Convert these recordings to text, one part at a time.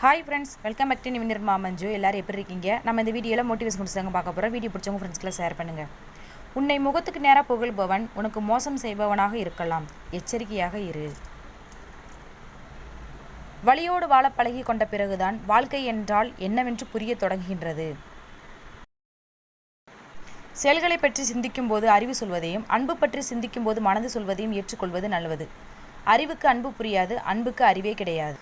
Hi friends welcome back to நிவினர் மாமஞ்சு எல்லோரும் எப்படி இருக்கீங்க? நம்ம இந்த வீடியோவில் மோட்டிவேஷன் கொடுத்தாங்க பார்க்க போகிறோம் வீடியோ பிடிச்சவங்க ஃப்ரெண்ட்ஸ்க்குலாம் ஷேர் பண்ணுங்கள் உன்னை முகத்துக்கு நேராக புகழ்பவன் உனக்கு மோசம் செய்பவனாக இருக்கலாம். எச்சரிக்கையாக இரு. வழியோடு வாழ பழகி கொண்ட பிறகுதான் வாழ்க்கை என்றால் என்னவென்று புரிய தொடங்குகின்றது. செயல்களை பற்றி சிந்திக்கும் போது அறிவு சொல்வதையும் அன்பு பற்றி சிந்திக்கும் போது மனது சொல்வதையும் ஏற்றுக்கொள்வது நல்லது. அறிவுக்கு அன்பு புரியாது அன்புக்கு அறிவே கிடையாது.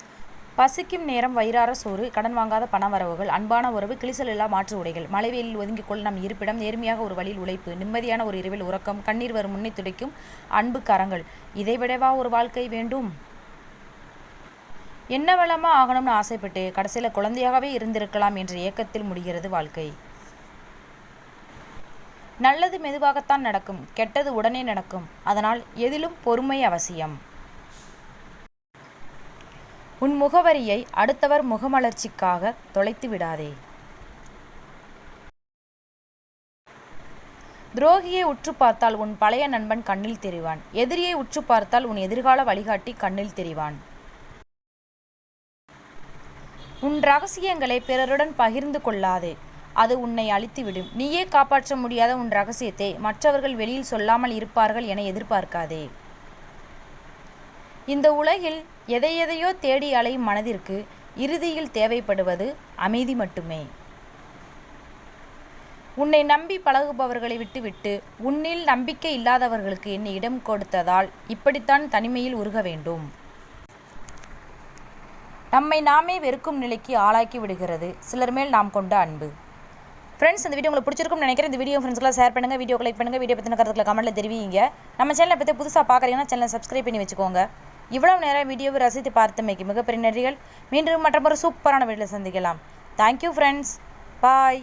பசிக்கும் நேரம் வயிறார சோறு கடன் வாங்காத பண வரவுகள் அன்பான உறவு கிளிசல் இல்லா மாற்று உடைகள். மலைவெயிலில் ஒதுங்கிக்கொள் நம் இருப்பிடம் நேர்மையாக ஒரு வழியில் உழைப்பு நிம்மதியான ஒரு இரவில் உறக்கம் கண்ணீர் வரும் முன்னே துடைக்கும் அன்பு கரங்கள். இதைவிடவா ஒரு வாழ்க்கை வேண்டும்? என்ன வளமா ஆகணும்னு ஆசைப்பட்டு கடைசியில் குழந்தையாகவே இருந்திருக்கலாம் என்ற ஏக்கத்தில் முடிகிறது வாழ்க்கை. நல்லது மெதுவாகத்தான் நடக்கும் கெட்டது உடனே நடக்கும். அதனால் எதிலும் பொறுமை அவசியம். உன் முகவரியை அடுத்தவர் முகமலர்ச்சிக்காக தொலைத்து விடாதே. துரோகியை உற்று பார்த்தால் உன் பழைய நண்பன் கண்ணில் தெரிவான். எதிரியை உற்று பார்த்தால் உன் எதிர்கால வழிகாட்டி கண்ணில் தெரிவான். உன் ரகசியங்களை பிறருடன் பகிர்ந்து கொள்ளாதே. அது உன்னை அழித்துவிடும். நீயே காப்பாற்ற முடியாத உன் ரகசியத்தை மற்றவர்கள் வெளியில் சொல்லாமல் இருப்பார்கள் என எதிர்பார்க்காதே. இந்த உலகில் எதை எதையோ தேடி அலையும் மனதிற்கு இறுதியில் தேவைப்படுவது அமைதி மட்டுமே. உன்னை நம்பி பழகுபவர்களை விட்டுவிட்டு உன்னில் நம்பிக்கை இல்லாதவர்களுக்கு என்னை இடம் கொடுத்ததால் இப்படித்தான் தனிமையில் உருக வேண்டும். நம்மை நாமே வெறுக்கும் நிலைக்கு ஆளாக்கி விடுகிறது சிலர் மேல் நாம் கொண்ட அன்பு. ஃப்ரெண்ட்ஸ் இந்த வீடியோ உங்களுக்கு பிடிச்சிருக்கும்னு நினைக்கிறேன். இந்த வீடியோ ஃப்ரெண்ட்ஸ்லாம் ஷேர் பண்ணுங்கள் வீடியோ லைக் பண்ணுங்கள் வீடியோ பற்றின கருத்துக்களை கமெண்ட்டில் தெரிவிங்க. நம்ம சேனலை பற்றி புதுசாக பார்க்குறீங்கன்னா சேனலை சப்ஸ்கிரைப் பண்ணி வச்சுக்கோங்க. இவ்வளவு நேரம் வீடியோவை ரசித்து பார்த்தமைக்கு மிகப்பெரிய நன்றிகள். மீண்டும் மற்றொரு சூப்பரான வீட்டில் சந்திக்கலாம். Thank you friends bye